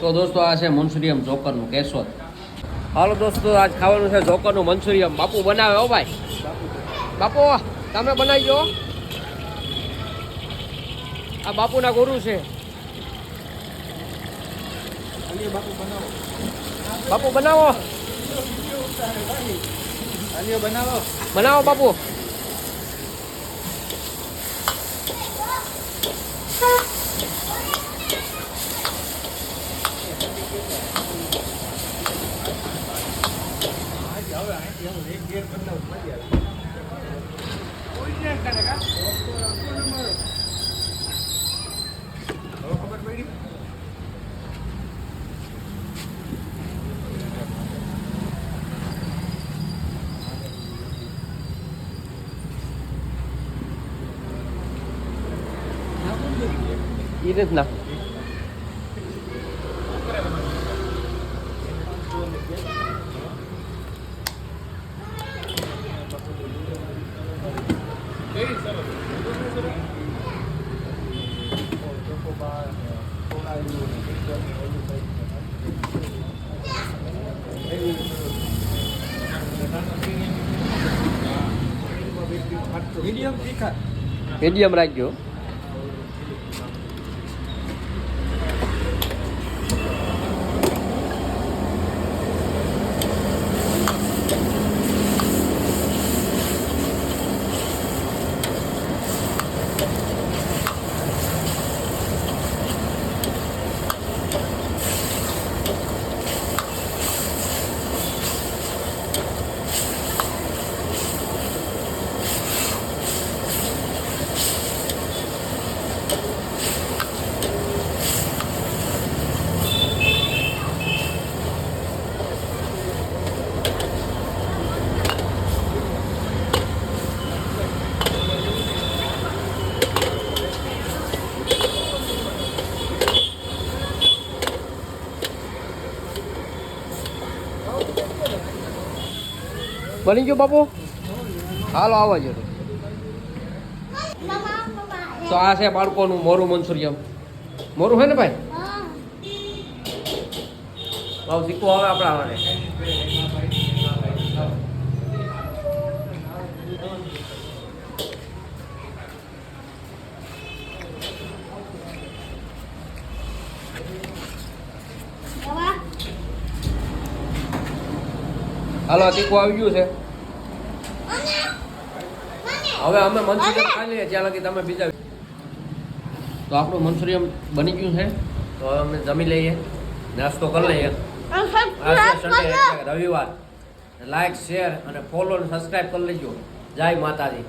તો દોસ્તો, આ છે મનસુરિયમ જોકરનું કેશોદ હાલો દોસ્તો, આજ ખાવાનું છે જોકરનું મનસુરિયમ બાપુ બનાવે હો ભાઈ. બાપુ, તમે બનાવી દો આ બાપુના ગુરુ છે. બાપુ બનાવો બનાવો. બનાવો બાપુ. એ રીતના મીડિયમ તીખા મીડિયમ રાખજો બની ગયું બાપુ? હાલો આવવા જો તો આ છે બાળકોનું મોરું મનસુરિયમ મોરું હે ને ભાઈ? ભાવ શીખવું હવે આપણે આવવાને હાલો તીખું આવી ગયું છે. હવે અમે મંચુરિયમ ખાઈ લઈએ જ્યાં લગી તમે બીજા તો આપણું મંચુરિયમ બની ગયું છે. તો હવે અમે જમી લઈએ નાસ્તો કરી લઈએ. સન્ડે રવિવાર. લાઈક શેર અને ફોલો અને સબસ્ક્રાઈબ કરી લેજો. જય માતાજી.